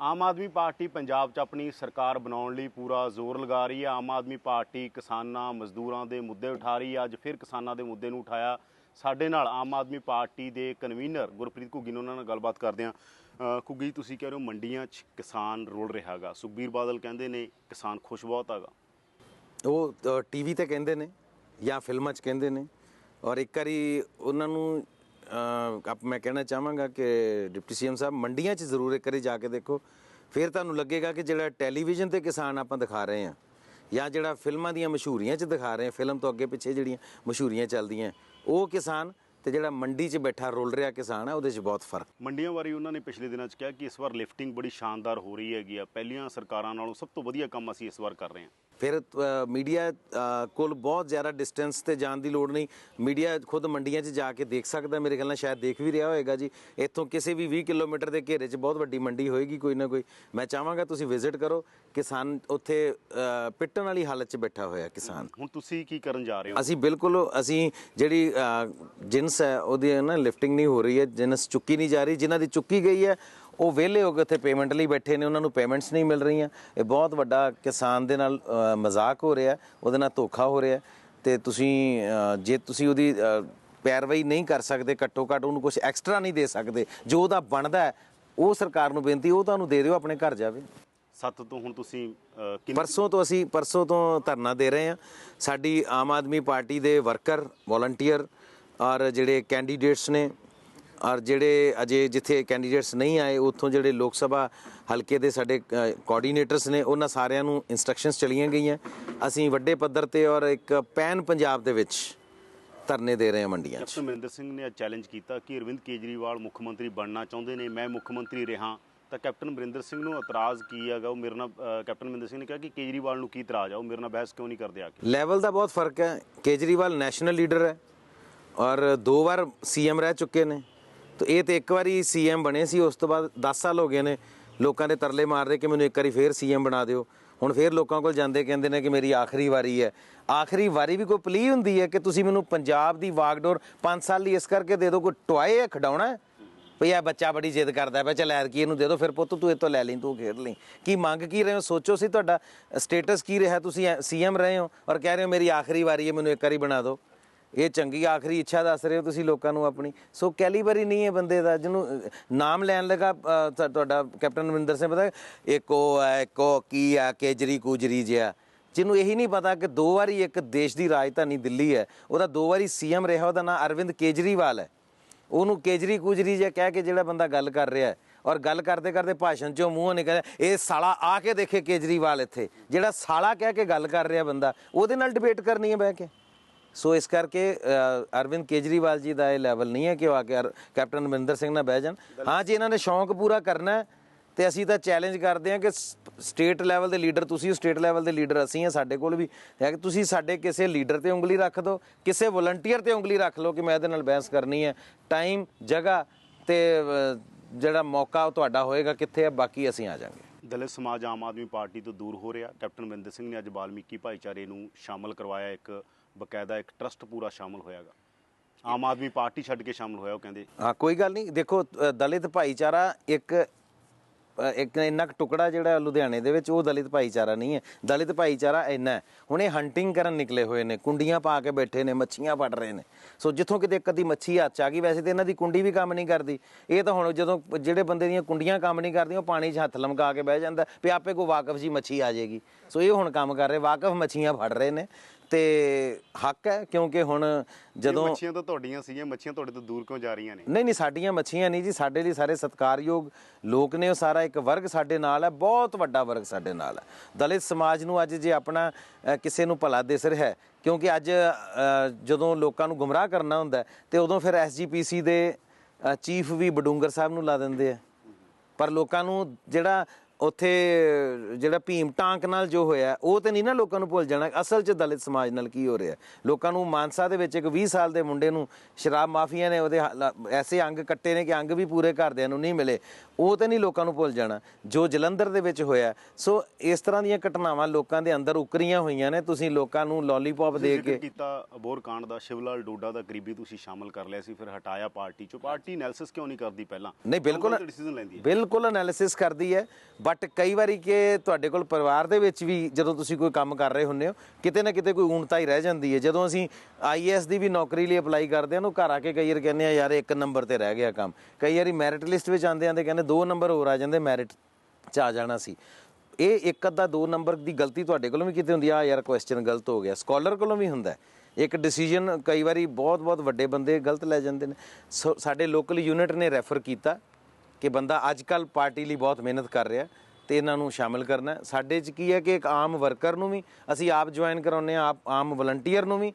ਆਮ Aadmi party Punjab 'ਚ ਆਪਣੀ ਸਰਕਾਰ ਬਣਾਉਣ ਲਈ ਪੂਰਾ ਜ਼ੋਰ ਲਗਾ ਰਹੀ ਹੈ। ਆਮ ਆਦਮੀ ਪਾਰਟੀ ਕਿਸਾਨਾਂ, ਮਜ਼ਦੂਰਾਂ ਦੇ ਮੁੱਦੇ ਉਠਾ ਰਹੀ ਹੈ। ਅੱਜ ਫਿਰ ਕਿਸਾਨਾਂ ਦੇ ਮੁੱਦੇ ਨੂੰ ਉਠਾਇਆ ਸਾਡੇ ਨਾਲ ਆਮ ਆਦਮੀ ਪਾਰਟੀ ਦੇ ਕਨਵੀਨਰ ਗੁਰਪ੍ਰੀਤ ਘੁੱਗੀ ਨੇ ਉਹਨਾਂ ਨਾਲ ਗੱਲਬਾਤ ਕਰਦੇ ਹਾਂ। ਘੁੱਗੀ, ਤੁਸੀਂ ਕਹਿ ਰਹੇ ਹੋ ਮੰਡੀਆਂ 'ਚ ਕਿਸਾਨ ਰੋਲ ਰਿਹਾਗਾ ਸੁਖਬੀਰ ਬਾਦਲ ਕਹਿੰਦੇ ਨੇ ਕਿਸਾਨ ਖੁਸ਼ ਬਹੁਤ ਹੈਗਾ। ਉਹ ਟੀਵੀ ਤੇ ਕਹਿੰਦੇ ਨੇ ਜਾਂ ਫਿਲਮਾਂ 'ਚ ਕਹਿੰਦੇ ਨੇ ਔਰ ਇੱਕ ਵਾਰੀ ਉਹਨਾਂ ਨੂੰ ਆਪ ਮੈਂ ਕਹਿਣਾ ਚਾਹਾਂਗਾ ਕਿ ਡਿਪਟੀ ਸੀਐਮ ਸਾਹਿਬ ਮੰਡੀਆਂ 'ਚ ਜ਼ਰੂਰ ਇੱਕ ਵਾਰੀ ਜਾ ਕੇ ਦੇਖੋ। ਫਿਰ ਤੁਹਾਨੂੰ ਲੱਗੇਗਾ ਕਿ ਜਿਹੜਾ ਟੈਲੀਵਿਜ਼ਨ ਤੇ ਕਿਸਾਨ ਆਪਾਂ ਦਿਖਾ ਰਹੇ ਹਾਂ, ਜਾਂ ਜਿਹੜਾ ਫਿਲਮਾਂ ਦੀਆਂ ਮਸ਼ਹੂਰੀਆਂ 'ਚ ਦਿਖਾ ਰਹੇ ਹਾਂ, ਫਿਲਮ ਤੋਂ ਅੱਗੇ ਪਿੱਛੇ ਜਿਹੜੀਆਂ ਮਸ਼ਹੂਰੀਆਂ ਚੱਲਦੀਆਂ, ਉਹ ਕਿਸਾਨ ਤੇ ਜਿਹੜਾ ਮੰਡੀ 'ਚ ਬੈਠਾ ਰੋਲ ਰਿਹਾ ਕਿਸਾਨ ਹੈ ਉਹਦੇ 'ਚ ਬਹੁਤ ਫ਼ਰਕ। ਮੰਡੀਆਂ ਬਾਰੇ ਉਹਨਾਂ ਨੇ ਪਿਛਲੇ ਦਿਨਾਂ 'ਚ ਕਿਹਾ ਕਿ ਇਸ ਵਾਰ ਲਿਫਟਿੰਗ ਬੜੀ ਸ਼ਾਨਦਾਰ ਹੋ ਰਹੀ ਹੈਗੀ ਆ। ਪਹਿਲੀਆਂ ਸਰਕਾਰਾਂ ਨਾਲੋਂ ਸਭ ਤੋਂ ਵਧੀਆ ਕੰਮ ਅਸੀਂ ਇਸ ਵਾਰ ਕਰ ਰਹੇ ਹਾਂ। ਫਿਰ ਮੀਡੀਆ ਕੋਲ ਬਹੁਤ ਜ਼ਿਆਦਾ ਡਿਸਟੈਂਸ ਤੇ ਜਾਣ ਦੀ ਲੋੜ ਨਹੀਂ। ਮੀਡੀਆ ਖੁਦ ਮੰਡੀਆਂ 'ਚ ਜਾ ਕੇ ਦੇਖ ਸਕਦਾ ਮੇਰੇ ਖਿਆਲ ਨਾਲ ਸ਼ਾਇਦ ਦੇਖ ਵੀ ਰਿਹਾ ਹੋਵੇਗਾ ਜੀ। ਇੱਥੋਂ ਕਿਸੇ ਵੀ 20 ਕਿਲੋਮੀਟਰ ਦੇ ਘੇਰੇ 'ਚ ਬਹੁਤ ਵੱਡੀ ਮੰਡੀ ਹੋਏਗੀ ਕੋਈ ਨਾ ਕੋਈ। ਮੈਂ ਚਾਹਾਂਗਾ ਤੁਸੀਂ ਵਿਜ਼ਿਟ ਕਰੋ। ਕਿਸਾਨ ਉੱਥੇ ਪਿੱਟਣ ਵਾਲੀ ਹਾਲਤ 'ਚ ਬੈਠਾ ਹੋਇਆ ਕਿਸਾਨ। ਹੁਣ ਤੁਸੀਂ ਕੀ ਕਰਨ ਜਾ ਰਹੇ ਹੋ? ਅਸੀਂ ਬਿਲਕੁਲ ਅਸੀਂ ਜਿਹੜੀ ਅ, ਜਿਨਸ ਹੈ ਉਹਦੀ ਨਾ ਲਿਫਟਿੰਗ ਨਹੀਂ ਹੋ ਰਹੀ ਹੈ। ਜਿਨਸ ਚੁੱਕੀ ਨਹੀਂ ਜਾ ਰਹੀ। ਜਿਨ੍ਹਾਂ ਦੀ ਚੁੱਕੀ ਗਈ ਹੈ ਉਹ ਵਿਹਲੇ ਹੋ ਕੇ ਉੱਥੇ ਪੇਮੈਂਟ ਲਈ ਬੈਠੇ ਨੇ ਉਹਨਾਂ ਨੂੰ ਪੇਮੈਂਟਸ ਨਹੀਂ ਮਿਲ ਰਹੀਆਂ। ਇਹ ਬਹੁਤ ਵੱਡਾ ਕਿਸਾਨ ਦੇ ਨਾਲ ਮਜ਼ਾਕ ਹੋ ਰਿਹਾ ਉਹਦੇ ਨਾਲ ਧੋਖਾ ਹੋ ਰਿਹਾ। ਤੇ ਤੁਸੀਂ ਜੇ ਤੁਸੀਂ ਉਹਦੀ ਪੈਰਵਾਈ ਨਹੀਂ ਕਰ ਸਕਦੇ ਘੱਟੋ ਘੱਟ ਉਹਨੂੰ ਕੁਝ ਐਕਸਟਰਾ ਨਹੀਂ ਦੇ ਸਕਦੇ ਜੋ ਉਹਦਾ ਬਣਦਾ ਉਹ ਸਰਕਾਰ ਨੂੰ ਬੇਨਤੀ ਉਹ ਤੁਹਾਨੂੰ ਦੇ ਦਿਓ ਆਪਣੇ ਘਰ ਜਾਵੇ। ਸੱਤ ਤੋਂ ਹੁਣ ਤੁਸੀਂ ਪਰਸੋਂ ਤੋਂ ਅਸੀਂ ਪਰਸੋਂ ਤੋਂ ਧਰਨਾ ਦੇ ਰਹੇ ਹਾਂ। ਸਾਡੀ ਆਮ ਆਦਮੀ ਪਾਰਟੀ ਦੇ ਵਰਕਰ ਵੋਲੰਟੀਅਰ ਔਰ ਜਿਹੜੇ ਕੈਂਡੀਡੇਟਸ ਨੇ ਔਰ ਜਿਹੜੇ ਅਜੇ ਜਿੱਥੇ ਕੈਂਡੀਡੇਟਸ ਨਹੀਂ ਆਏ ਉੱਥੋਂ ਜਿਹੜੇ ਲੋਕ ਸਭਾ ਹਲਕੇ ਦੇ ਸਾਡੇ ਕੋਆਰਡੀਨੇਟਰਸ ਨੇ ਉਹਨਾਂ ਸਾਰਿਆਂ ਨੂੰ ਇਨਸਟਰਕਸ਼ਨਸ ਚਲੀਆਂ ਗਈਆਂ। ਅਸੀਂ ਵੱਡੇ ਪੱਧਰ ਤੇ ਔਰ ਇੱਕ ਪੈਨ ਪੰਜਾਬ ਦੇ ਵਿੱਚ ਧਰਨੇ ਦੇ ਰਹੇ ਹਾਂ ਮੰਡੀਆਂ 'ਚ। ਕੈਪਟਨ ਅਮਰਿੰਦਰ ਸਿੰਘ ਨੇ ਚੈਲੰਜ ਕੀਤਾ ਕਿ ਅਰਵਿੰਦ ਕੇਜਰੀਵਾਲ ਮੁੱਖ ਮੰਤਰੀ ਬਣਨਾ ਚਾਹੁੰਦੇ ਨੇ ਮੈਂ ਮੁੱਖ ਮੰਤਰੀ ਰਹਾ ਤਾਂ ਕੈਪਟਨ ਅਮਰਿੰਦਰ ਸਿੰਘ ਨੂੰ ਇਤਰਾਜ਼ ਕੀ ਹੈਗਾ? ਉਹ ਮੇਰੇ ਨਾਲ ਕੈਪਟਨ ਅਮਰਿੰਦਰ ਸਿੰਘ ਨੇ ਕਿਹਾ ਕਿ ਕੇਜਰੀਵਾਲ ਨੂੰ ਕੀ ਇਤਰਾਜ਼ ਆ? ਉਹ ਮੇਰੇ ਨਾਲ ਬਹਿਸ ਕਿਉਂ ਨਹੀਂ ਕਰਦੇ ਆ ਕੇ? ਲੈਵਲ ਦਾ ਬਹੁਤ ਫ਼ਰਕ ਹੈ। ਕੇਜਰੀਵਾਲ ਨੈਸ਼ਨਲ ਲੀਡਰ ਹੈ ਔਰ ਦੋ ਵਾਰ ਸੀਐਮ ਰਹਿ ਚੁੱਕੇ ਨੇ। ਤਾਂ ਇਹ ਤੇ ਇੱਕ ਵਾਰੀ ਸੀਐਮ ਬਣੇ ਸੀ, ਉਸ ਤੋਂ ਬਾਅਦ 10 ਸਾਲ ਹੋ ਗਏ ਨੇ ਲੋਕਾਂ ਦੇ ਤਰਲੇ ਮਾਰ ਰਹੇ ਕਿ ਮੈਨੂੰ ਇੱਕ ਵਾਰੀ ਫੇਰ ਸੀਐਮ ਬਣਾ ਦਿਓ। ਹੁਣ ਫੇਰ ਲੋਕਾਂ ਕੋਲ ਜਾਂਦੇ ਕਹਿੰਦੇ ਨੇ ਕਿ ਮੇਰੀ ਆਖਰੀ ਵਾਰੀ ਹੈ। ਆਖਰੀ ਵਾਰੀ ਵੀ ਕੋਈ ਪਲੀ ਹੁੰਦੀ ਹੈ ਕਿ ਤੁਸੀਂ ਮੈਨੂੰ ਪੰਜਾਬ ਦੀ ਵਾਗਡੋਰ 5 ਸਾਲ ਲਈ ਇਸ ਕਰਕੇ ਦੇ ਦਿਓ, ਕੋਈ ਟੁਆਏ ਹੈ, ਖਡਾਉਣਾ ਹੈ? ਭਈ ਇਹ ਬੱਚਾ ਬੜੀ ਜਿੱਦ ਕਰਦਾ ਪਿਆ ਚੱਲ ਐਤਕੀ ਇਹਨੂੰ ਦੇ ਦਿਓ, ਫਿਰ ਪੁੱਤ ਤੂੰ ਇਹ ਤੋਂ ਲੈ ਲਈ, ਤੂੰ ਖੇਡ ਲਈ। ਕੀ ਮੰਗ ਕੀ ਰਹੇ ਹੋ? ਸੋਚੋ ਸੀ ਤੁਹਾਡਾ ਸਟੇਟਸ ਕੀ ਰਿਹਾ? ਤੁਸੀਂ ਸੀਐਮ ਰਹੇ ਹੋ ਔਰ ਕਹਿ ਰਹੇ ਹੋ ਮੇਰੀ ਆਖਰੀ ਵਾਰੀ ਹੈ, ਮੈਨੂੰ ਇੱਕ ਵਾਰੀ ਬਣਾ ਦਿਓ। ਇਹ ਚੰਗੀ ਆਖਰੀ ਇੱਛਾ ਦੱਸ ਰਹੇ ਹੋ ਤੁਸੀਂ ਲੋਕਾਂ ਨੂੰ ਆਪਣੀ। ਸੋ ਕੈਲੀਬਰੀ ਨਹੀਂ ਹੈ ਬੰਦੇ ਦਾ, ਜਿਹਨੂੰ ਨਾਮ ਲੈਣ ਲਗਾ ਤੁਹਾਡਾ ਕੈਪਟਨ ਅਮਰਿੰਦਰ ਸਿੰਘ ਪਤਾ, ਇੱਕ ਉਹ ਹੈ ਇੱਕ ਉਹ ਕੀ ਆ, ਕੇਜਰੀ ਕੁਜਰੀ ਜਿਹਾ। ਜਿਹਨੂੰ ਇਹੀ ਨਹੀਂ ਪਤਾ ਕਿ ਦੋ ਵਾਰੀ ਇੱਕ ਦੇਸ਼ ਦੀ ਰਾਜਧਾਨੀ ਦਿੱਲੀ ਹੈ, ਉਹਦਾ ਦੋ ਵਾਰੀ ਸੀਐਮ ਰਿਹਾ, ਉਹਦਾ ਨਾਮ ਅਰਵਿੰਦ ਕੇਜਰੀਵਾਲ ਹੈ। ਉਹਨੂੰ ਕੇਜਰੀ ਕੁਜਰੀ ਜਿਹਾ ਕਹਿ ਕੇ ਜਿਹੜਾ ਬੰਦਾ ਗੱਲ ਕਰ ਰਿਹਾ ਹੈ, ਔਰ ਗੱਲ ਕਰਦੇ ਕਰਦੇ ਭਾਸ਼ਣ ਚੋਂ ਮੂੰਹੋਂ ਨਿਕਲਿਆ ਇਹ ਸਾਲਾ ਆ ਕੇ ਦੇਖੇ ਕੇਜਰੀਵਾਲ ਇੱਥੇ, ਜਿਹੜਾ ਸਾਲਾ ਕਹਿ ਕੇ ਗੱਲ ਕਰ ਰਿਹਾ ਬੰਦਾ, ਉਹਦੇ ਨਾਲ ਡਿਬੇਟ ਕਰਨੀ ਹੈ ਬਹਿ ਕੇ। ਸੋ ਇਸ ਕਰਕੇ ਅਰਵਿੰਦ ਕੇਜਰੀਵਾਲ ਜੀ ਦਾ ਇਹ ਲੈਵਲ ਨਹੀਂ ਹੈ ਕਿ ਉਹ ਆ ਕੇ ਕੈਪਟਨ ਅਮਰਿੰਦਰ ਸਿੰਘ ਨਾਲ ਬਹਿ ਜਾਣ। ਹਾਂ ਜੇ ਇਹਨਾਂ ਨੇ ਸ਼ੌਂਕ ਪੂਰਾ ਕਰਨਾ ਹੈ ਤੇ ਅਸੀਂ ਤਾਂ ਚੈਲੰਜ ਕਰਦੇ ਹਾਂ ਕਿ ਸਟੇਟ ਲੈਵਲ ਦੇ ਲੀਡਰ ਤੁਸੀਂ ਸਟੇਟ ਲੈਵਲ ਦੇ ਲੀਡਰ ਅਸੀਂ ਹਾਂ ਸਾਡੇ ਕੋਲ ਵੀ। ਹੈ ਕਿ ਤੁਸੀਂ ਸਾਡੇ ਕਿਸੇ ਲੀਡਰ ਤੇ ਉਂਗਲੀ ਰੱਖ ਦਿਓ ਕਿਸੇ ਵਲੰਟੀਅਰ ਤੇ ਉਂਗਲੀ ਰੱਖ ਲਓ ਕਿ ਮੈਂ ਇਹਦੇ ਨਾਲ ਬਹਿਸ ਕਰਨੀ ਹੈ। ਟਾਈਮ ਜਗ੍ਹਾ ਤੇ ਜਿਹੜਾ ਮੌਕਾ ਉਹ ਤੁਹਾਡਾ ਹੋਏਗਾ ਕਿੱਥੇ ਹੈ ਬਾਕੀ ਅਸੀਂ ਆ ਜਾਾਂਗੇ ਦਲਿਤ ਸਮਾਜ ਆਮ ਆਦਮੀ ਪਾਰਟੀ ਤੋਂ ਦੂਰ ਹੋ ਰਿਹਾ। ਕੈਪਟਨ ਅਮਰਿੰਦਰ ਸਿੰਘ ਨੇ ਅੱਜ ਬਾਲਮੀਕੀ ਭਾਈਚਾਰੇ ਨੂੰ ਸ਼ਾਮਲ ਕਰਵਾਇਆ ਇੱਕ ਬਕਾਇਦਾ ਇੱਕ ਟਰਸਟ ਪੂਰਾ ਸ਼ਾਮਲ ਹੋਇਆਗਾ। ਆਮ ਆਦਮੀ ਪਾਰਟੀ ਛੱਡ ਕੇ ਸ਼ਾਮਲ ਹੋਇਆ ਉਹ ਕਹਿੰਦੇ। ਹਾਂ ਕੋਈ ਗੱਲ ਨਹੀਂ। ਦੇਖੋ ਅ, ਦਲਿਤ ਭਾਈਚਾਰਾ ਇੱਕ ਅ, ਇੱਕ ਇੰਨਾ ਕੁ ਟੁਕੜਾ ਜਿਹੜਾ ਲੁਧਿਆਣੇ ਦੇ ਵਿੱਚ ਉਹ ਦਲਿਤ ਭਾਈਚਾਰਾ ਨਹੀਂ ਹੈ। ਦਲਿਤ ਭਾਈਚਾਰਾ ਇੰਨਾ ਹੈ। ਹੁਣ ਇਹ ਹੰਟਿੰਗ ਕਰਨ ਨਿਕਲੇ ਹੋਏ ਨੇ ਕੁੰਡੀਆਂ ਪਾ ਕੇ ਬੈਠੇ ਨੇ ਮੱਛੀਆਂ ਫੜ ਰਹੇ ਨੇ। ਸੋ ਜਿੱਥੋਂ ਕਿਤੇ ਇੱਕ ਅੱਧੀ ਮੱਛੀ ਹੱਥ 'ਚ ਆ ਗਈ ਵੈਸੇ ਤੇ ਇਹਨਾਂ ਦੀ ਕੁੰਡੀ ਵੀ ਕੰਮ ਨਹੀਂ ਕਰਦੀ। ਇਹ ਤਾਂ ਹੁਣ ਜਦੋਂ ਜਿਹੜੇ ਬੰਦੇ ਦੀਆਂ ਕੁੰਡੀਆਂ ਕੰਮ ਨਹੀਂ ਕਰਦੀਆਂ ਉਹ ਪਾਣੀ 'ਚ ਹੱਥ ਲਮਕਾ ਕੇ ਬਹਿ ਜਾਂਦਾ ਵੀ ਆਪੇ ਕੋ ਵਾਕਫ ਜੀ ਮੱਛੀ ਆ ਜਾਏਗੀ। ਸੋ ਇਹ ਹੁਣ ਕੰਮ ਕਰ ਰਹੇ ਵਾਕਫ ਮੱਛੀਆਂ ਫੜ ਰਹੇ ਨੇ। ਤੇ ਹੱਕ ਹੈ ਕਿਉਂਕਿ ਹੁਣ ਜਦੋਂ ਮੱਛੀਆਂ ਤਾਂ ਤੁਹਾਡੀਆਂ ਸੀਗੀਆਂ ਮੱਛੀਆਂ ਤੁਹਾਡੇ ਤੋਂ ਦੂਰ ਕਿਉਂ ਜਾ ਰਹੀਆਂ ਨੇ? ਨਹੀਂ ਨਹੀਂ ਸਾਡੀਆਂ ਮੱਛੀਆਂ ਨਹੀਂ ਜੀ ਸਾਡੇ ਲਈ ਸਾਰੇ ਸਤਿਕਾਰਯੋਗ ਲੋਕ ਨੇ ਉਹ ਸਾਰਾ ਇੱਕ ਵਰਗ ਸਾਡੇ ਨਾਲ ਹੈ ਬਹੁਤ ਵੱਡਾ ਵਰਗ ਸਾਡੇ ਨਾਲ ਹੈ। ਦਲਿਤ ਸਮਾਜ ਨੂੰ ਅੱਜ ਜੇ ਆਪਣਾ ਕਿਸੇ ਨੂੰ ਭਲਾ ਦਿਸ ਰਿਹਾ ਹੈ ਕਿਉਂਕਿ ਅੱਜ ਜਦੋਂ ਲੋਕਾਂ ਨੂੰ ਗੁੰਮਰਾਹ ਕਰਨਾ ਹੁੰਦਾ ਤੇ ਉਦੋਂ ਫਿਰ ਐਸਜੀਪੀਸੀ ਦੇ ਚੀਫ ਵੀ ਬਡੂੰਗਰ ਸਾਹਿਬ ਨੂੰ ਲਾ ਦਿੰਦੇ ਆ। ਪਰ ਲੋਕਾਂ ਨੂੰ ਜਿਹੜਾ ਉੱਥੇ ਜਿਹੜਾ ਭੀਮ ਟਾਂਕ ਨਾਲ ਜੋ ਹੋਇਆ ਉਹ ਤੇ ਨਹੀਂ ਨਾ ਲੋਕਾਂ ਨੂੰ ਭੁੱਲ ਜਾਣਾ ਅਸਲ 'ਚ ਦਲਿਤ ਸਮਾਜ ਨਾਲ ਕੀ ਹੋ ਰਿਹਾ? ਲੋਕਾਂ ਨੂੰ ਮਾਨਸਾ ਦੇ ਵਿੱਚ ਇੱਕ 20 ਸਾਲ ਦੇ ਮੁੰਡੇ ਨੂੰ ਸ਼ਰਾਬ ਮਾਫੀਆ ਨੇ ਉਹਦੇ ਐਸੇ ਅੰਗ ਕੱਟੇ ਨੇ ਕਿ ਅੰਗ ਵੀ ਪੂਰੇ ਘਰਦਿਆਂ ਨੂੰ ਨਹੀਂ ਮਿਲੇ ਉਹ ਤੇ ਨਹੀਂ ਲੋਕਾਂ ਨੂੰ ਭੁੱਲ ਜਾਣਾ। ਜੋ ਜਲੰਧਰ ਦੇ ਵਿੱਚ ਹੋਇਆ ਸੋ ਇਸ ਤਰ੍ਹਾਂ ਦੀਆਂ ਘਟਨਾਵਾਂ ਲੋਕਾਂ ਦੇ ਅੰਦਰ ਉਕਰੀਆਂ ਹੋਈਆਂ ਨੇ ਤੁਸੀਂ ਲੋਕਾਂ ਨੂੰ ਲੋਲੀਪੌਪ ਦੇ ਕੇ ਕੀਤਾ ਅਬੋਰ ਕਾਂਡ ਦਾ ਸ਼ਿਵਲਾਲ ਡੋਡਾ ਦਾ ਕਰੀਬੀ ਤੁਸੀਂ ਸ਼ਾਮਲ ਕਰ ਲਿਆ ਸੀ ਫਿਰ ਹਟਾਇਆ ਪਾਰਟੀ ਚੋਂ। ਪਾਰਟੀ ਐਨਾਲਿਸਿਸ ਕਿਉਂ ਨਹੀਂ ਕਰਦੀ ਪਹਿਲਾਂ? ਨਹੀਂ ਬਿਲਕੁਲ ਡਿਸੀਜਨ ਲੈਂਦੀ ਹੈ। ਬਿਲਕੁਲ ਐਨਾਲਿਸਿਸ ਕਰਦੀ ਹੈ ਬਟ ਕਈ ਵਾਰੀ ਕਿ ਤੁਹਾਡੇ ਕੋਲ ਪਰਿਵਾਰ ਦੇ ਵਿੱਚ ਵੀ ਜਦੋਂ ਤੁਸੀਂ ਕੋਈ ਕੰਮ ਕਰ ਰਹੇ ਹੁੰਦੇ ਹੋ, ਕਿਤੇ ਨਾ ਕਿਤੇ ਕੋਈ ਊਣਤਾ ਹੀ ਰਹਿ ਜਾਂਦੀ ਹੈ। ਜਦੋਂ ਅਸੀਂ ਆਈਐਸ ਦੀ ਵੀ ਨੌਕਰੀ ਲਈ ਅਪਲਾਈ ਕਰਦੇ ਹਾਂ ਉਹ ਘਰ ਆ ਕੇ ਕਈ ਵਾਰ ਕਹਿੰਦੇ ਆ ਯਾਰ, ਇੱਕ ਨੰਬਰ ਤੇ ਰਹਿ ਗਿਆ ਕੰਮ। ਕਈ ਵਾਰੀ ਮੈਰਿਟ ਲਿਸਟ ਵਿੱਚ ਆਉਂਦੇ ਆਂਦੇ ਕਹਿੰਦੇ ਦੋ ਨੰਬਰ ਹੋਰ ਆ ਜਾਂਦੇ ਮੈਰਿਟ 'ਚ ਆ ਜਾਣਾ ਸੀ। ਇਹ ਇੱਕ ਅੱਧਾ ਦੋ ਨੰਬਰ ਦੀ ਗਲਤੀ ਤੁਹਾਡੇ ਕੋਲੋਂ ਵੀ ਕਿਤੇ ਹੁੰਦੀ ਆ ਯਾਰ ਕੁਐਸਚਨ ਗਲਤ ਹੋ ਗਿਆ। ਸਕਾਲਰ ਕੋਲੋਂ ਵੀ ਹੁੰਦਾ ਇੱਕ ਡਿਸੀਜਨ ਕਈ ਵਾਰੀ ਬਹੁਤ ਬਹੁਤ ਵੱਡੇ ਬੰਦੇ ਗਲਤ ਲੈ ਜਾਂਦੇ ਨੇ। ਸੋ ਸਾਡੇ ਲੋਕਲ ਯੂਨਿਟ ਨੇ ਰੈਫਰ ਕੀਤਾ। ਕਿ ਬੰਦਾ ਅੱਜ ਕੱਲ ਪਾਰਟੀ ਲਈ ਬਹੁਤ ਮਿਹਨਤ ਕਰ ਰਿਹਾ ਤੇ ਇਹਨਾਂ ਨੂੰ ਸ਼ਾਮਿਲ ਕਰਨਾ ਸਾਡੇ 'ਚ ਕੀ ਹੈ ਕਿ ਇੱਕ ਆਮ ਵਰਕਰ ਨੂੰ ਵੀ, ਅਸੀਂ ਆਪ ਜੁਆਇਨ ਕਰਾਉਂਦੇ ਆ ਆਪ ਆਮ ਵਲੰਟੀਅਰ ਨੂੰ ਵੀ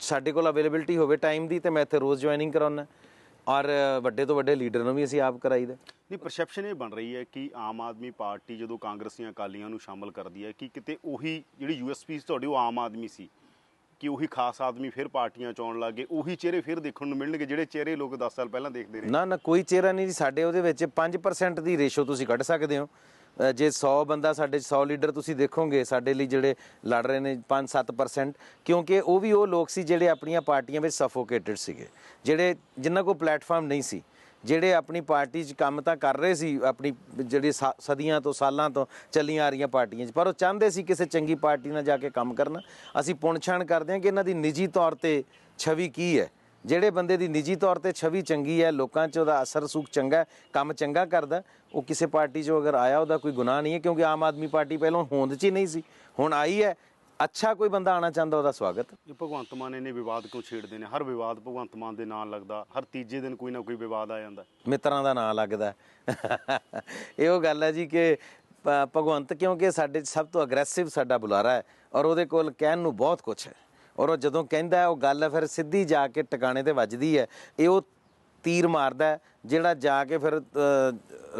ਸਾਡੇ ਕੋਲ ਅਵੇਲੇਬਿਲਟੀ ਹੋਵੇ ਟਾਈਮ ਦੀ ਤੇ ਮੈਂ ਇੱਥੇ ਰੋਜ਼ ਜੁਆਇਨਿੰਗ ਕਰਾਉਣਾ ਔਰ ਵੱਡੇ ਤੋਂ ਵੱਡੇ ਲੀਡਰ ਨੂੰ ਵੀ ਅਸੀਂ ਆਪ ਕਰਾਈਦਾ। ਨਹੀਂ ਪਰਸੈਪਸ਼ਨ ਇਹ ਬਣ ਰਹੀ ਹੈ ਕਿ ਆਮ ਆਦਮੀ ਪਾਰਟੀ ਜਦੋਂ ਕਾਂਗਰਸੀਆਂ ਅਕਾਲੀਆਂ ਨੂੰ ਸ਼ਾਮਲ ਕਰਦੀ ਹੈ ਕਿ ਕਿਤੇ ਉਹੀ ਜਿਹੜੀ ਯੂਐਸਪੀ ਤੁਹਾਡੀ, ਉਹ ਆਮ ਆਦਮੀ ਸੀ। ਕਿ ਉਹੀ ਖਾਸ ਆਦਮੀ ਫਿਰ ਪਾਰਟੀਆਂ ਚ ਆਉਣ ਲੱਗੇ ਉਹੀ ਚਿਹਰੇ ਫਿਰ ਦੇਖਣ ਨੂੰ ਮਿਲਣਗੇ ਜਿਹੜੇ ਚਿਹਰੇ ਲੋਕ 10 ਸਾਲ ਪਹਿਲਾਂ ਦੇਖਦੇ ਰਹੇ। ਨਾ ਨਾ, ਕੋਈ ਚਿਹਰਾ ਨਹੀਂ ਜੀ, ਸਾਡੇ ਉਹਦੇ ਵਿੱਚ 5% ਦੀ ਰੇਸ਼ੋ ਤੁਸੀਂ ਕੱਢ ਸਕਦੇ ਹੋ। ਜੇ 100 ਬੰਦਾ ਸਾਡੇ 100 ਲੀਡਰ ਤੁਸੀਂ ਦੇਖੋਗੇ, ਸਾਡੇ ਲਈ ਜਿਹੜੇ ਲੜ ਰਹੇ ਨੇ 5-7% ਕਿਉਂਕਿ ਉਹ ਵੀ ਉਹ ਲੋਕ ਸੀ ਜਿਹੜੇ ਆਪਣੀਆਂ ਪਾਰਟੀਆਂ ਵਿੱਚ ਸਫੋਕੇਟਡ ਸੀਗੇ, ਜਿਹੜੇ ਜਿਨ੍ਹਾਂ ਕੋਲ ਪਲੇਟਫਾਰਮ ਨਹੀਂ ਸੀ। ਜਿਹੜੇ ਆਪਣੀ ਪਾਰਟੀ 'ਚ ਕੰਮ ਤਾਂ ਕਰ ਰਹੇ ਸੀ, ਆਪਣੀ ਜਿਹੜੀ ਸਾ- ਸਦੀਆਂ ਤੋਂ, ਸਾਲਾਂ ਤੋਂ ਚੱਲੀਆਂ ਆ ਰਹੀਆਂ ਪਾਰਟੀਆਂ 'ਚ, ਪਰ ਉਹ ਚਾਹੁੰਦੇ ਸੀ ਕਿਸੇ ਚੰਗੀ ਪਾਰਟੀ ਨਾਲ ਜਾ ਕੇ ਕੰਮ ਕਰਨਾ। ਅਸੀਂ ਪੁਣਛਾਣ ਕਰਦੇ ਹਾਂ ਕਿ ਇਹਨਾਂ ਦੀ ਨਿੱਜੀ ਤੌਰ ਤੇ ਛਵੀ ਕੀ ਹੈ? ਜਿਹੜੇ ਬੰਦੇ ਦੀ ਨਿੱਜੀ ਤੌਰ ਤੇ ਛਵੀ ਚੰਗੀ ਹੈ, ਲੋਕਾਂ 'ਚ ਉਹਦਾ ਅਸਰ ਸੂਖ ਚੰਗਾ ਕੰਮ ਚੰਗਾ ਕਰਦਾ ਉਹ ਕਿਸੇ ਪਾਰਟੀ 'ਚੋਂ ਅਗਰ ਆਇਆ ਉਹਦਾ ਕੋਈ ਗੁਨਾਹ ਨਹੀਂ ਹੈ, ਕਿਉਂਕਿ ਆਮ ਆਦਮੀ ਪਾਰਟੀ ਪਹਿਲਾਂ ਹੋਂਦ 'ਚ ਹੀ ਨਹੀਂ ਸੀ। ਹੁਣ ਆਈ ਹੈ ਅੱਛਾ ਕੋਈ ਬੰਦਾ ਆਣਾ ਚਾਹੁੰਦਾ ਉਹਦਾ ਸਵਾਗਤ। ਇਹ ਭਗਵੰਤ ਮਾਨ ਇਹਨੇ ਵਿਵਾਦ ਕਿਉਂ ਛੇੜਦੇ ਨੇ? ਹਰ ਵਿਵਾਦ ਭਗਵੰਤ ਮਾਨ ਦੇ ਨਾਲ ਲੱਗਦਾ ਹਰ ਤੀਜੇ ਦਿਨ ਕੋਈ ਨਾ ਕੋਈ ਵਿਵਾਦ ਆ ਜਾਂਦਾ। ਮਿੱਤਰਾਂ ਦਾ ਨਾਂ ਲੱਗਦਾ। ਇਹ ਗੱਲ ਹੈ ਜੀ ਕਿ ਭਗਵੰਤ ਕਿਉਂਕਿ ਸਾਡੇ ਸਭ ਤੋਂ ਅਗਰੈਸਿਵ ਸਾਡਾ ਬੁਲਾਰਾ ਹੈ ਔਰ ਉਹਦੇ ਕੋਲ ਕਹਿਣ ਨੂੰ ਬਹੁਤ ਕੁਝ ਹੈ। ਔਰ ਉਹ ਜਦੋਂ ਕਹਿੰਦਾ ਉਹ ਗੱਲ ਫਿਰ ਸਿੱਧੀ ਜਾ ਕੇ ਟਿਕਾਣੇ ਤੇ ਵੱਜਦੀ ਹੈ। ਇਹ ਉਹ ਤੀਰ ਮਾਰਦਾ ਜਿਹੜਾ ਜਾ ਕੇ ਫਿਰ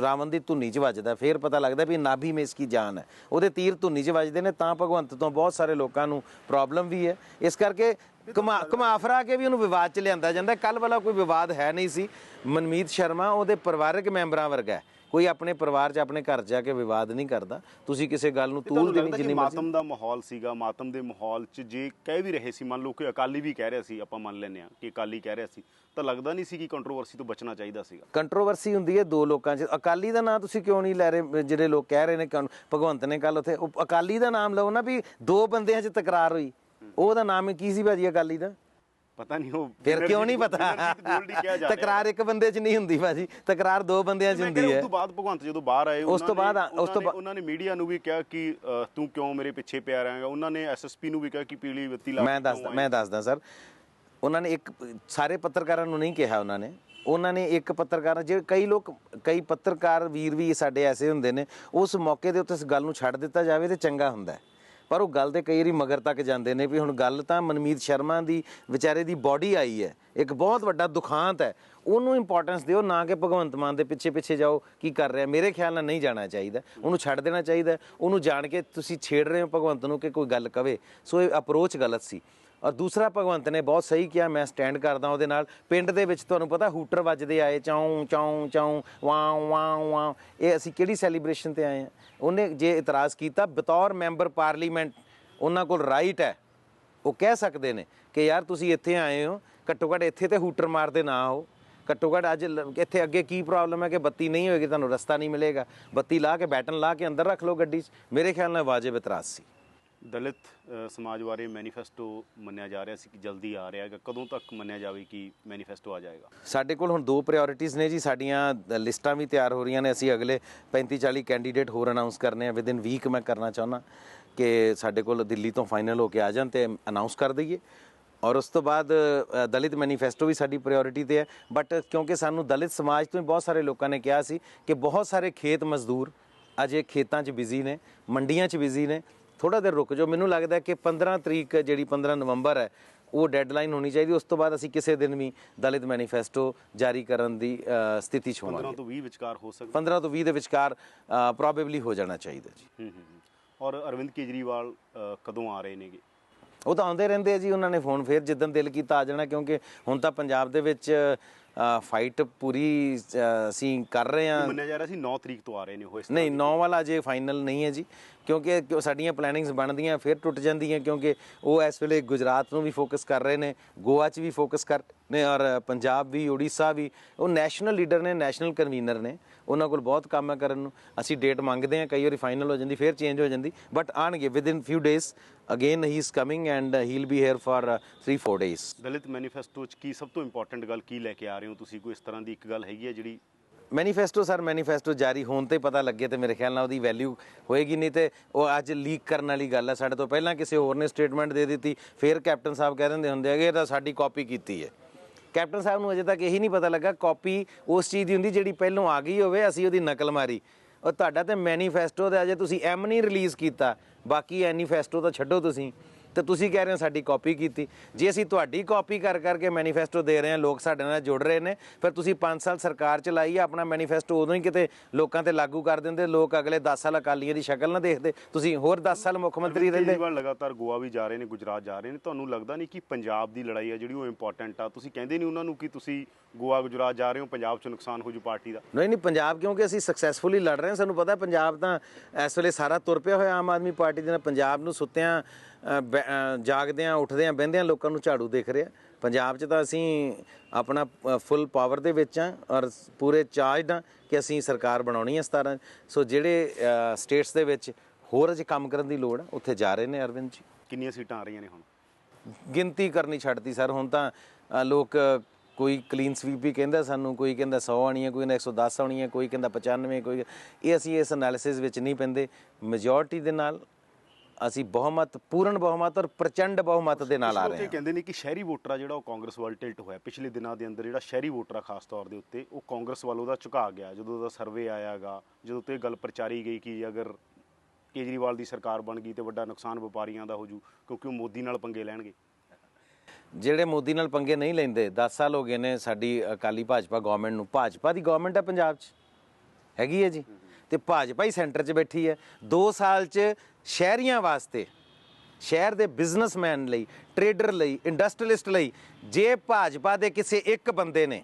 ਰਾਵਣ ਦੀ ਧੁੰਨੀ 'ਚ ਵੱਜਦਾ ਫਿਰ ਪਤਾ ਲੱਗਦਾ ਵੀ ਨਾਭੀ ਮੇਂ ਇਸकी ਜਾਨ ਹੈ। ਉਹਦੇ ਤੀਰ ਧੁੰਨੀ 'ਚ ਵੱਜਦੇ ਨੇ, ਤਾਂ ਭਗਵੰਤ ਤੋਂ ਬਹੁਤ ਸਾਰੇ ਲੋਕਾਂ ਨੂੰ ਪ੍ਰੋਬਲਮ ਵੀ ਹੈ। ਇਸ ਕਰਕੇ ਘੁਮਾ ਘੁਮਾ ਕੇ ਵੀ ਉਹਨੂੰ ਵਿਵਾਦ 'ਚ ਲਿਆਂਦਾ ਜਾਂਦਾ ਕੱਲ ਵਾਲਾ ਕੋਈ ਵਿਵਾਦ ਹੈ ਨਹੀਂ ਸੀ। ਮਨਮੀਤ ਸ਼ਰਮਾ ਉਹਦੇ ਪਰਿਵਾਰਕ ਮੈਂਬਰਾਂ ਵਰਗਾ ਹੈ। ਕੋਈ ਆਪਣੇ ਪਰਿਵਾਰ 'ਚ ਆਪਣੇ ਘਰ ਜਾ ਕੇ ਵਿਵਾਦ ਨਹੀਂ ਕਰਦਾ। ਤੁਸੀਂ ਕਿਸੇ ਗੱਲ ਨੂੰ ਤੂਲ ਦੇਣੀ ਜਿੰਨੀ ਮਰਜ਼ੀ ਮਾਤਮ ਦਾ ਮਾਹੌਲ ਸੀਗਾ ਮਾਤਮ ਦੇ ਮਾਹੌਲ 'ਚ ਜੇ ਕਹਿ ਵੀ ਰਹੇ ਸੀ ਮੰਨ ਲਓ ਕਿ ਅਕਾਲੀ ਵੀ ਕਹਿ ਰਿਹਾ ਸੀ ਆਪਾਂ ਮੰਨ ਲੈਂਦੇ ਆ ਕਿ ਅਕਾਲੀ ਕਹਿ ਰਿਹਾ ਸੀ ਤਾਂ ਲੱਗਦਾ ਨਹੀਂ ਸੀ ਕਿ ਕੰਟਰੋਵਰਸੀ ਤੋਂ ਬਚਣਾ ਚਾਹੀਦਾ ਸੀਗਾ। ਕੰਟਰੋਵਰਸੀ ਹੁੰਦੀ ਹੈ ਦੋ ਲੋਕਾਂ 'ਚ। ਅਕਾਲੀ ਦਾ ਨਾਮ ਤੁਸੀਂ ਕਿਉਂ ਨਹੀਂ ਲੈ ਰਹੇ ਜਿਹੜੇ ਲੋਕ ਕਹਿ ਰਹੇ ਨੇ ਭਗਵੰਤ ਨੇ ਕੱਲ ਉੱਥੇ ਉਹ ਅਕਾਲੀ ਦਾ ਨਾਮ ਲਓ ਨਾ ਵੀ ਦੋ ਬੰਦਿਆਂ 'ਚ ਤਕਰਾਰ ਹੋਈ। ਉਹਦਾ ਨਾਮ ਕੀ ਸੀ ਭਾਜੀ ਅਕਾਲੀ ਦਾ? ਪਤਾ ਨਹੀਂ ਉਹ ਫਿਰ ਕਿਉਂ ਨਹੀਂ ਪਤਾ? ਤਕਰਾਰ ਇੱਕ ਬੰਦੇ 'ਚ ਨਹੀਂ ਹੁੰਦੀ ਭਾਜੀ। ਤਕਰਾਰ ਦੋ ਬੰਦਿਆਂ 'ਚ ਹੁੰਦੀ ਹੈ। ਉਸ ਤੋਂ ਬਾਅਦ ਭਗਵੰਤ ਜਦੋਂ ਬਾਹਰ ਆਏ ਉਸ ਤੋਂ ਬਾਅਦ- ਉਸ ਤੋਂ ਬਾਅਦ- ਉਹਨਾਂ ਨੇ ਮੀਡੀਆ ਨੂੰ ਵੀ ਕਿਹਾ ਕਿ ਤੂੰ ਕਿਉਂ ਮੇਰੇ ਪਿੱਛੇ ਪਿਆ ਰਹਾਂਗਾ ਉਹਨਾਂ ਨੇ ਐਸਐਸਪੀ ਨੂੰ ਵੀ ਕਿਹਾ ਕਿ ਪੀਲੀ ਬੱਤੀ ਲਾ ਮੈਂ ਦੱਸਦਾ? ਮੈਂ ਦੱਸਦਾ ਸਰ। ਉਹਨਾਂ ਨੇ ਇੱਕ ਸਾਰੇ ਪੱਤਰਕਾਰਾਂ ਨੂੰ ਨਹੀਂ ਕਿਹਾ ਉਹਨਾਂ ਨੇ। ਉਹਨਾਂ ਨੇ ਇੱਕ ਪੱਤਰਕਾਰ ਜੇ ਕਈ ਲੋਕ ਕਈ ਪੱਤਰਕਾਰ ਵੀਰ ਵੀ ਸਾਡੇ ਐਸੇ ਹੁੰਦੇ ਨੇ ਉਸ ਮੌਕੇ ਦੇ ਉੱਤੇ ਇਸ ਗੱਲ ਨੂੰ ਛੱਡ ਦਿੱਤਾ ਜਾਵੇ ਤੇ ਚੰਗਾ ਹੁੰਦਾ ਹੈ। ਪਰ ਉਹ ਗੱਲ ਦੇ ਕਈ ਵਾਰੀ ਮਗਰ ਤੱਕ ਜਾਂਦੇ ਨੇ ਵੀ ਹੁਣ ਗੱਲ ਤਾਂ ਮਨਮੀਤ ਸ਼ਰਮਾ ਦੀ, ਵਿਚਾਰੇ ਦੀ ਬਾਡੀ ਆਈ ਹੈ। ਇੱਕ ਬਹੁਤ ਵੱਡਾ ਦੁਖਾਂਤ ਹੈ। ਉਹਨੂੰ ਇੰਪੋਰਟੈਂਸ ਦਿਓ, ਨਾ ਕਿ ਭਗਵੰਤ ਮਾਨ ਦੇ ਪਿੱਛੇ ਪਿੱਛੇ ਜਾਓ ਕੀ ਕਰ ਰਿਹਾ। ਮੇਰੇ ਖਿਆਲ ਨਾਲ ਨਹੀਂ ਜਾਣਾ ਚਾਹੀਦਾ। ਉਹਨੂੰ ਛੱਡ ਦੇਣਾ ਚਾਹੀਦਾ। ਉਹਨੂੰ ਜਾਣ ਕੇ ਤੁਸੀਂ ਛੇੜ ਰਹੇ ਹੋ ਭਗਵੰਤ ਨੂੰ ਕਿ ਕੋਈ ਗੱਲ ਕਵੇ। ਸੋ ਇਹ ਅਪਰੋਚ ਗਲਤ ਸੀ। ਔਰ ਦੂਸਰਾ ਭਗਵੰਤ ਨੇ ਬਹੁਤ ਸਹੀ ਕਿਹਾ, ਮੈਂ ਸਟੈਂਡ ਕਰਦਾ ਉਹਦੇ ਨਾਲ। ਪਿੰਡ ਦੇ ਵਿੱਚ ਤੁਹਾਨੂੰ ਪਤਾ ਹੂਟਰ ਵੱਜਦੇ ਆਏ, ਚਾਉ ਚਾਉ ਚਾਉ ਵਾਂ ਵਾਂ ਵਾਂ ਇਹ ਅਸੀਂ ਕਿਹੜੀ ਸੈਲੀਬ੍ਰੇਸ਼ਨ ਤੇ ਆਏ ਆ ਉਹਨੇ ਜੇ ਇਤਰਾਜ਼ ਕੀਤਾ, ਬਤੌਰ ਮੈਂਬਰ ਪਾਰਲੀਮੈਂਟ ਉਹਨਾਂ ਕੋਲ ਰਾਈਟ ਹੈ। ਉਹ ਕਹਿ ਸਕਦੇ ਨੇ ਕਿ ਯਾਰ ਤੁਸੀਂ ਇੱਥੇ ਆਏ ਹੋ ਘੱਟੋ ਘੱਟ ਇੱਥੇ ਤੇ ਹੂਟਰ ਮਾਰਦੇ ਨਾ ਹੋ ਘੱਟੋ ਘੱਟ ਅੱਜ ਇੱਥੇ ਅੱਗੇ ਕੀ ਪ੍ਰੋਬਲਮ ਹੈ ਕਿ ਬੱਤੀ ਨਹੀਂ ਹੋਏਗੀ, ਤੁਹਾਨੂੰ ਰਸਤਾ ਨਹੀਂ ਮਿਲੇਗਾ। ਬੱਤੀ ਲਾ ਕੇ ਬੈਟਨ ਲਾ ਕੇ ਅੰਦਰ ਰੱਖ ਲਓ ਗੱਡੀ 'ਚ। ਮੇਰੇ ਖਿਆਲ ਨਾਲ ਵਾਜਬ ਇਤਰਾਜ਼ ਸੀ। ਦਲਿਤ ਸਮਾਜ ਬਾਰੇ ਮੈਨੀਫੈਸਟੋ ਮੰਨਿਆ ਜਾ ਰਿਹਾ ਸੀ ਕਿ ਜਲਦੀ ਆ ਰਿਹਾ ਹੈਗਾ। ਕਦੋਂ ਤੱਕ ਮੰਨਿਆ ਜਾਵੇ ਕਿ ਮੈਨੀਫੈਸਟੋ ਆ ਜਾਏਗਾ? ਸਾਡੇ ਕੋਲ ਹੁਣ ਦੋ ਪ੍ਰਾਇੋਰਟੀਆਂ ਨੇ ਜੀ। ਸਾਡੀਆਂ ਲਿਸਟਾਂ ਵੀ ਤਿਆਰ ਹੋ ਰਹੀਆਂ ਨੇ। ਅਸੀਂ ਅਗਲੇ 35 40 ਕੈਂਡੀਡੇਟ ਹੋਰ ਅਨਾਉਂਸ ਕਰਨੇ ਆ। ਵਿਦਿਨ ਵੀਕ ਮੈਂ ਕਰਨਾ ਚਾਹੁੰਦਾ ਕਿ ਸਾਡੇ ਕੋਲ ਦਿੱਲੀ ਤੋਂ ਫਾਈਨਲ ਹੋ ਕੇ ਆ ਜਾਣ ਤੇ ਅਨਾਉਂਸ ਕਰ ਦਈਏ। ਔਰ ਉਸ ਤੋਂ ਬਾਅਦ ਦਲਿਤ ਮੈਨੀਫੈਸਟੋ ਵੀ ਸਾਡੀ ਪ੍ਰਾਇੋਰਟੀ ਤੇ ਹੈ। ਬਟ ਕਿਉਂਕਿ ਸਾਨੂੰ ਦਲਿਤ ਸਮਾਜ ਤੋਂ ਹੀ ਬਹੁਤ ਸਾਰੇ ਲੋਕਾਂ ਨੇ ਕਿਹਾ ਸੀ ਕਿ ਬਹੁਤ ਸਾਰੇ ਖੇਤ ਮਜ਼ਦੂਰ ਅਜੇ ਖੇਤਾਂ 'ਚ ਬਿਜ਼ੀ ਨੇ, ਮੰਡੀਆਂ 'ਚ ਬਿਜ਼ੀ ਨੇ। ਥੋੜਾ ਦੇਰ ਰੁਕ ਜਾਓ। ਮੈਨੂੰ ਲੱਗਦਾ ਕਿ 15 ਤਰੀਕ ਜਿਹੜੀ 15 ਨਵੰਬਰ ਹੈ ਉਹ ਡੈਡਲਾਈਨ ਹੋਣੀ ਚਾਹੀਦੀ। ਉਸ ਤੋਂ ਬਾਅਦ ਅਸੀਂ ਕਿਸੇ ਦਿਨ ਵੀ ਦਲਿਤ ਮੈਨੀਫੈਸਟੋ ਜਾਰੀ ਕਰਨ ਦੀ ਸਥਿਤੀ 'ਚ 15 ਹੋਵਾਂਗੇ ਤੋਂ 20 ਵਿਚਕਾਰ ਹੋ ਸਕਦਾ। 15 ਤੋਂ 20 ਦੇ ਵਿਚਕਾਰ ਪ੍ਰੋਬੇਬਲੀ ਹੋ ਜਾਣਾ ਚਾਹੀਦਾ ਜੀ। ਔਰ ਅਰਵਿੰਦ ਕੇਜਰੀਵਾਲ ਕਦੋਂ ਆ ਰਹੇ ਨੇਗੇ? ਉਹ ਤਾਂ ਆਉਂਦੇ ਰਹਿੰਦੇ ਆ ਜੀ ਉਹਨਾਂ ਨੇ ਫੋਨ ਫੇਰ ਜਿੱਦਣ ਦਿਲ ਕੀਤਾ ਆ ਜਾਣਾ ਕਿਉਂਕਿ ਹੁਣ ਤਾਂ ਪੰਜਾਬ ਦੇ ਵਿੱਚ ਫਾਈਟ ਪੂਰੀ ਅਸੀਂ ਕਰ ਰਹੇ ਹਾਂ। ਮੰਨਿਆ ਜਾ ਰਿਹਾ ਸੀ 9 ਤਰੀਕ ਤੋਂ ਆ ਰਹੇ ਨੇ ਉਹ ਇਸ ਤਰ੍ਹਾਂ ਨਹੀਂ 9 ਵਾਲਾ ਜੇ ਫਾਈਨਲ ਨਹੀਂ ਹੈ ਜੀ ਕਿਉਂਕਿ ਕਿਉਂ ਸਾਡੀਆਂ ਪਲੈਨਿੰਗਸ ਬਣਦੀਆਂ ਫਿਰ ਟੁੱਟ ਜਾਂਦੀਆਂ ਕਿਉਂਕਿ ਉਹ ਇਸ ਵੇਲੇ ਗੁਜਰਾਤ ਨੂੰ ਵੀ ਫੋਕਸ ਕਰ ਰਹੇ ਨੇ ਗੋਆ 'ਚ ਵੀ ਫੋਕਸ ਕਰ ਨੇ ਔਰ ਪੰਜਾਬ ਵੀ ਓਡੀਸ਼ਾ ਵੀ ਉਹ ਨੈਸ਼ਨਲ ਲੀਡਰ ਨੇ ਨੈਸ਼ਨਲ ਕਨਵੀਨਰ ਨੇ ਉਹਨਾਂ ਕੋਲ ਬਹੁਤ ਕੰਮ ਹੈ ਕਰਨ ਨੂੰ। ਅਸੀਂ ਡੇਟ ਮੰਗਦੇ ਹਾਂ ਕਈ ਵਾਰੀ ਫਾਈਨਲ ਹੋ ਜਾਂਦੀ ਫਿਰ ਚੇਂਜ ਹੋ ਜਾਂਦੀ ਬਟ ਆਣਗੇ within few days again he is coming and he will be here for 3-4 days Dalit manifesto ਚ ਕੀ ਸਭ ਤੋਂ ਇੰਪੋਰਟੈਂਟ ਗੱਲ ਕੀ ਲੈ ਕੇ ਆ ਰਹੇ ਹੋ ਤੁਸੀਂ ਕੋਈ ਇਸ ਤਰ੍ਹਾਂ ਦੀ ਇੱਕ ਗੱਲ ਹੈਗੀ ਹੈ ਜਿਹੜੀ ਮੈਨੀਫੈਸਟੋ ਸਰ ਮੈਨੀਫੈਸਟੋ ਜਾਰੀ ਹੋਣ ਤੇ ਪਤਾ ਲੱਗੇ ਤੇ ਮੇਰੇ ਖਿਆਲ ਨਾਲ ਉਹਦੀ ਵੈਲਿਊ ਹੋਏਗੀ ਨਹੀਂ ਤੇ ਉਹ ਅੱਜ ਲੀਕ ਕਰਨ ਵਾਲੀ ਗੱਲ ਹੈ ਸਾਡੇ ਤੋਂ ਪਹਿਲਾਂ ਕਿਸੇ ਹੋਰ ਨੇ ਸਟੇਟਮੈਂਟ ਦੇ ਦਿੱਤੀ ਫਿਰ ਕੈਪਟਨ ਸਾਹਿਬ ਕਹਿ ਦਿੰਦੇ ਹੁੰਦੇ ਹੈਗੇ ਇਹ ਤਾਂ ਸਾਡੀ ਕਾਪੀ ਕੀਤੀ ਹੈ ਕੈਪਟਨ ਸਾਹਿਬ ਨੂੰ ਅਜੇ ਤੱਕ ਇਹੀ ਨਹੀਂ ਪਤਾ ਲੱਗਾ ਕਾਪੀ ਉਸ ਚੀਜ਼ ਦੀ ਹੁੰਦੀ ਜਿਹੜੀ ਪਹਿਲੋਂ ਆ ਗਈ ਹੋਵੇ ਅਸੀਂ ਉਹਦੀ ਨਕਲ ਮਾਰੀ ਉਹ ਤੁਹਾਡਾ ਤੇ ਮੈਨੀਫੈਸਟੋ ਤੇ ਅਜੇ ਤੁਸੀਂ ਐਮ ਨਹੀਂ ਰਿਲੀਜ਼ ਕੀਤਾ ਬਾਕੀ ਐਨੀਫੈਸਟੋ ਤਾਂ ਛੱਡੋ ਤੁਸੀਂ। ਤੇ ਤੁਸੀਂ ਕਹਿ ਰਹੇ ਹੋ ਸਾਡੀ ਕਾਪੀ ਕੀਤੀ। ਜੇ ਅਸੀਂ ਤੁਹਾਡੀ ਕਾਪੀ ਕਰ ਕਰਕੇ ਮੈਨੀਫੈਸਟੋ ਦੇ ਰਹੇ ਹਾਂ ਲੋਕ ਸਾਡੇ ਨਾਲ ਜੁੜ ਰਹੇ ਨੇ ਫਿਰ ਤੁਸੀਂ 5 ਸਾਲ ਸਰਕਾਰ ਚਲਾਈ ਆ ਆਪਣਾ ਮੈਨੀਫੈਸਟੋ ਉਦੋਂ ਹੀ ਕਿਤੇ ਲੋਕਾਂ ਤੇ ਲਾਗੂ ਕਰ ਦਿੰਦੇ ਲੋਕ ਅਗਲੇ 10 ਸਾਲ ਅਕਾਲੀਆਂ ਦੀ ਸ਼ਕਲ ਨਾ ਦੇਖਦੇ। ਤੁਸੀਂ ਹੋਰ 10 ਸਾਲ ਮੁੱਖ ਮੰਤਰੀ ਰਹਿੰਦੇ। ਕੇਜਰੀਵਾਲ ਲਗਾਤਾਰ ਗੋਆ ਵੀ ਜਾ ਰਹੇ ਨੇ ਗੁਜਰਾਤ ਜਾ ਰਹੇ ਨੇ ਤੁਹਾਨੂੰ ਲੱਗਦਾ ਨਹੀਂ ਕਿ ਪੰਜਾਬ ਦੀ ਲੜਾਈ ਆ ਜਿਹੜੀ ਉਹ ਇੰਪੋਰਟੈਂਟ ਆ? ਤੁਸੀਂ ਕਹਿੰਦੇ ਨਹੀਂ ਉਹਨਾਂ ਨੂੰ ਕਿ ਤੁਸੀਂ ਗੋਆ ਗੁਜਰਾਤ ਜਾ ਰਹੇ ਹੋ ਪੰਜਾਬ 'ਚ ਨੁਕਸਾਨ ਹੋ ਜੂ ਪਾਰਟੀ ਦਾ? ਨਹੀਂ ਨਹੀਂ ਪੰਜਾਬ ਕਿਉਂਕਿ ਅਸੀਂ ਸਕਸੈਸਫੁਲੀ ਲੜ ਰਹੇ ਹਾਂ ਸਾਨੂੰ ਪਤਾ ਪੰਜਾਬ ਤਾਂ ਇਸ ਵੇਲੇ ਸਾਰਾ ਤੁਰ ਪਿਆ ਹੋਇਆ ਆਮ ਆਦਮੀ ਪਾਰਟੀ ਦੇ ਨਾਲ ਪੰਜਾਬ ਨੂੰ ਸੁੱਤਿਆਂ ਅ, ਬੈ- ਅ, ਜਾਗਦਿਆਂ ਉੱਠਦਿਆਂ ਬਹਿੰਦਿਆਂ ਲੋਕਾਂ ਨੂੰ ਝਾੜੂ ਦੇਖ ਰਿਹਾ। ਪੰਜਾਬ 'ਚ ਤਾਂ ਅਸੀਂ ਆਪਣਾ ਫੁੱਲ ਪਾਵਰ ਦੇ ਵਿੱਚ ਆ ਔਰ ਪੂਰੇ ਚਾਰਜਡ ਆ ਕਿ ਅਸੀਂ ਸਰਕਾਰ ਬਣਾਉਣੀ ਹੈ 17 ਸੋ ਜਿਹੜੇ ਸਟੇਟਸ ਦੇ ਵਿੱਚ ਹੋਰ ਅਜੇ ਕੰਮ ਕਰਨ ਦੀ ਲੋੜ ਆ ਉੱਥੇ ਜਾ ਰਹੇ ਨੇ ਅਰਵਿੰਦ ਜੀ। ਕਿੰਨੀਆਂ ਸੀਟਾਂ ਆ ਰਹੀਆਂ ਨੇ ਹੁਣ? ਗਿਣਤੀ ਕਰਨੀ ਛੱਡਤੀ ਸਰ ਹੁਣ ਤਾਂ ਲੋਕ ਕੋਈ ਕਲੀਨ ਸਵੀਪ ਵੀ ਕਹਿੰਦਾ ਸਾਨੂੰ ਕੋਈ ਕਹਿੰਦਾ 100 ਆਣੀ ਹੈ ਕੋਈ ਕਹਿੰਦਾ 110 ਆਉਣੀ ਹੈ ਕੋਈ ਕਹਿੰਦਾ 95 ਕੋਈ ਇਹ ਅਸੀਂ ਇਸ ਐਨਾਲਿਸਿਸ ਵਿੱਚ ਨਹੀਂ ਪੈਂਦੇ। ਮੈਜੋਰਟੀ ਦੇ ਨਾਲ ਅਸੀਂ ਬਹੁਮਤ ਪੂਰਨ ਬਹੁਮਤ ਔਰ ਪ੍ਰਚੰਡ ਬਹੁਮਤ ਦੇ ਨਾਲ ਆ ਰਹੇ ਹਾਂ। ਕਹਿੰਦੇ ਨੇ ਕਿ ਸ਼ਹਿਰੀ ਵੋਟਰ ਆ ਜਿਹੜਾ ਉਹ ਕਾਂਗਰਸ ਵੱਲ ਟਿਲਟ ਹੋਇਆ। ਪਿਛਲੇ ਦਿਨਾਂ ਦੇ ਅੰਦਰ ਜਿਹੜਾ ਸ਼ਹਿਰੀ ਵੋਟਰ ਆ ਖਾਸ ਤੌਰ ਦੇ ਉੱਤੇ ਉਹ ਕਾਂਗਰਸ ਵੱਲ ਉਹਦਾ ਝੁਕਾ ਗਿਆ। ਜਦੋਂ ਉਹਦਾ ਸਰਵੇ ਆਇਆਗਾ ਜਦੋਂ ਤੇ ਇਹ ਗੱਲ ਪ੍ਰਚਾਰੀ ਗਈ ਕਿ ਅਗਰ ਕੇਜਰੀਵਾਲ ਦੀ ਸਰਕਾਰ ਬਣ ਗਈ ਤੇ ਵੱਡਾ ਨੁਕਸਾਨ ਵਪਾਰੀਆਂ ਦਾ ਹੋ ਜੂ ਕਿਉਂਕਿ ਉਹ ਮੋਦੀ ਨਾਲ ਪੰਗੇ ਲੈਣਗੇ। ਜਿਹੜੇ ਮੋਦੀ ਨਾਲ ਪੰਗੇ ਨਹੀਂ ਲੈਂਦੇ 10 ਸਾਲ ਹੋ ਗਏ ਨੇ ਸਾਡੀ ਅਕਾਲੀ ਭਾਜਪਾ ਗਵਰਨਮੈਂਟ ਨੂੰ। ਭਾਜਪਾ ਦੀ ਗਵਰਨਮੈਂਟ ਹੈ ਪੰਜਾਬ 'ਚ? ਹੈਗੀ ਹੈ ਜੀ? ਤੇ ਭਾਜਪਾ ਹੀ ਸੈਂਟਰ 'ਚ ਬੈਠੀ ਹੈ। 2 ਸਾਲ 'ਚ ਸ਼ਹਿਰੀਆਂ ਵਾਸਤੇ, ਸ਼ਹਿਰ ਦੇ ਬਿਜ਼ਨਸਮੈਨ ਲਈ, ਟਰੇਡਰ ਲਈ ਇੰਡਸਟਰੀਲਿਸਟ ਲਈ, ਜੇ ਭਾਜਪਾ ਦੇ ਕਿਸੇ ਇੱਕ ਬੰਦੇ ਨੇ,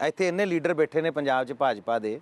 ਇੱਥੇ ਇੰਨੇ ਲੀਡਰ ਬੈਠੇ ਨੇ ਪੰਜਾਬ 'ਚ ਭਾਜਪਾ ਦੇ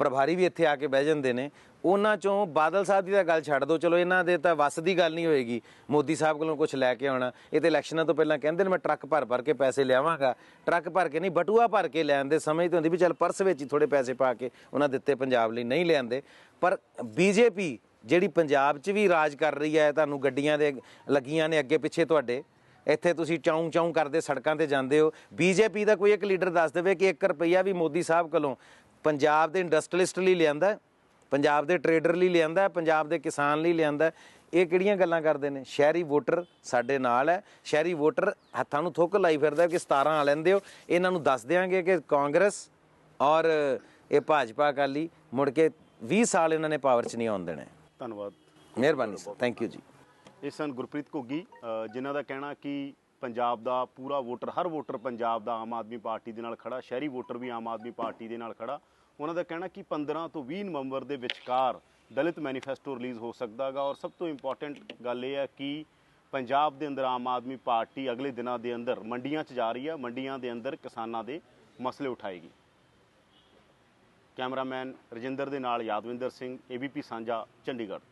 ਪ੍ਰਭਾਰੀ ਵੀ ਇੱਥੇ ਆ ਕੇ ਬਹਿ ਜਾਂਦੇ ਨੇ। ਉਹਨਾਂ ਚੋਂ ਬਾਦਲ ਸਾਹਿਬ ਦੀ ਤਾਂ ਗੱਲ ਛੱਡ ਦਿਓ, ਚਲੋ ਇਹਨਾਂ ਦੇ ਤਾਂ ਵੱਸ ਦੀ ਗੱਲ ਨਹੀਂ ਹੋਏਗੀ। ਮੋਦੀ ਸਾਹਿਬ ਕੋਲੋਂ ਕੁਝ ਲੈ ਕੇ ਆਉਣਾ। ਇਹ ਤੇ ਇਲੈਕਸ਼ਨਾਂ ਤੋਂ ਪਹਿਲਾਂ ਕਹਿੰਦੇ ਨੇ, ਮੈਂ ਟਰੱਕ ਭਰ ਭਰ ਕੇ ਪੈਸੇ ਲਿਆਵਾਂਗਾ। ਟਰੱਕ ਭਰ ਕੇ ਨਹੀਂ, ਬਟੂਆ ਭਰ ਕੇ ਲੈਣ ਦੇ ਸਮਝ ਤੇ ਹੁੰਦੀ ਵੀ ਚੱਲ ਪਰਸ ਵਿੱਚ ਹੀ ਥੋੜੇ ਪੈਸੇ ਪਾ ਕੇ ਉਹਨਾਂ ਦਿੱਤੇ ਪੰਜਾਬ ਲਈ, ਨਹੀਂ ਲਿਆਂਦੇ। ਪਰ ਬੀਜੇਪੀ, ਜਿਹੜੀ ਪੰਜਾਬ 'ਚ ਵੀ ਰਾਜ ਕਰ ਰਹੀ ਹੈ, ਤੁਹਾਨੂੰ ਗੱਡੀਆਂ ਦੇ ਲੱਗੀਆਂ ਨੇ ਅੱਗੇ ਪਿੱਛੇ ਤੁਹਾਡੇ। ਇੱਥੇ ਤੁਸੀਂ ਚਾਉਂ ਚਾਉਂ ਕਰਦੇ ਸੜਕਾਂ ਤੇ ਜਾਂਦੇ ਹੋ। ਬੀਜੇਪੀ ਦਾ ਕੋਈ ਇੱਕ ਲੀਡਰ ਦੱਸ ਦੇਵੇ ਕਿ 1 ਰੁਪਈਆ ਵੀ ਮੋਦੀ ਸਾਹਿਬ ਕੋਲੋਂ ਪੰਜਾਬ ਦੇ ਇੰਡਸਟਰੀਲਿਸਟ ਲਈ ਲਿਆਂਦਾ ਪੰਜਾਬ ਦੇ ਟਰੇਡਰ ਲਈ ਲਿਆਂਦਾ ਪੰਜਾਬ ਦੇ ਕਿਸਾਨ ਲਈ ਲਿਆਂਦਾ। ਇਹ ਕਿਹੜੀਆਂ ਗੱਲਾਂ ਕਰਦੇ ਨੇ? ਸ਼ਹਿਰੀ ਵੋਟਰ ਸਾਡੇ ਨਾਲ ਹੈ। ਸ਼ਹਿਰੀ ਵੋਟਰ ਹੱਥਾਂ ਨੂੰ ਥੁੱਕ ਲਾਈ ਫਿਰਦਾ ਕਿ 17 ਆ ਲੈਂਦੇ ਹੋ। ਇਹਨਾਂ ਨੂੰ ਦੱਸ ਦਿਆਂਗੇ ਕਿ ਕਾਂਗਰਸ ਔਰ ਇਹ ਭਾਜਪਾ ਅਕਾਲੀ ਮੁੜ ਕੇ 20 ਸਾਲ ਇਹਨਾਂ ਨੇ ਪਾਵਰ 'ਚ ਨਹੀਂ ਆਉਣ ਦੇਣੇ ਧੰਨਵਾਦ। ਮਿਹਰਬਾਨੀ ਸਰ ਥੈਂਕ ਯੂ ਜੀ। ਇਹ ਸਨ ਗੁਰਪ੍ਰੀਤ ਘੁੱਗੀ ਜਿਨ੍ਹਾਂ ਦਾ ਕਹਿਣਾ ਕਿ ਪੰਜਾਬ ਦਾ ਪੂਰਾ ਵੋਟਰ, ਹਰ ਵੋਟਰ ਪੰਜਾਬ ਦਾ ਆਮ ਆਦਮੀ ਪਾਰਟੀ ਦੇ ਨਾਲ ਖੜਾ, ਸ਼ਹਿਰੀ ਵੋਟਰ ਵੀ ਆਮ ਆਦਮੀ ਪਾਰਟੀ ਦੇ ਨਾਲ ਖੜਾ। ਉਹਨਾਂ ਦਾ ਕਹਿਣਾ ਕਿ 15 ਤੋਂ 20 ਨਵੰਬਰ ਦੇ ਵਿਚਕਾਰ ਦਲਿਤ ਮੈਨੀਫੈਸਟੋ ਰਿਲੀਜ਼ ਹੋ ਸਕਦਾ ਹੈਗਾ ਔਰ ਸਭ ਤੋਂ ਇੰਪੋਰਟੈਂਟ ਗੱਲ ਇਹ ਹੈ ਕਿ ਪੰਜਾਬ ਦੇ ਅੰਦਰ ਆਮ ਆਦਮੀ ਪਾਰਟੀ ਅਗਲੇ ਦਿਨਾਂ ਦੇ ਅੰਦਰ ਮੰਡੀਆਂ 'ਚ ਜਾ ਰਹੀ ਹੈ, ਮੰਡੀਆਂ ਦੇ ਅੰਦਰ ਕਿਸਾਨਾਂ ਦੇ ਮਸਲੇ ਉਠਾਏਗੀ। ਕੈਮਰਾਮੈਨ ਰਜਿੰਦਰ ਦੇ ਨਾਲ ਯਾਦਵਿੰਦਰ ਸਿੰਘ ਏਬੀਪੀ ਸਾਂਝਾ, ਚੰਡੀਗੜ੍ਹ।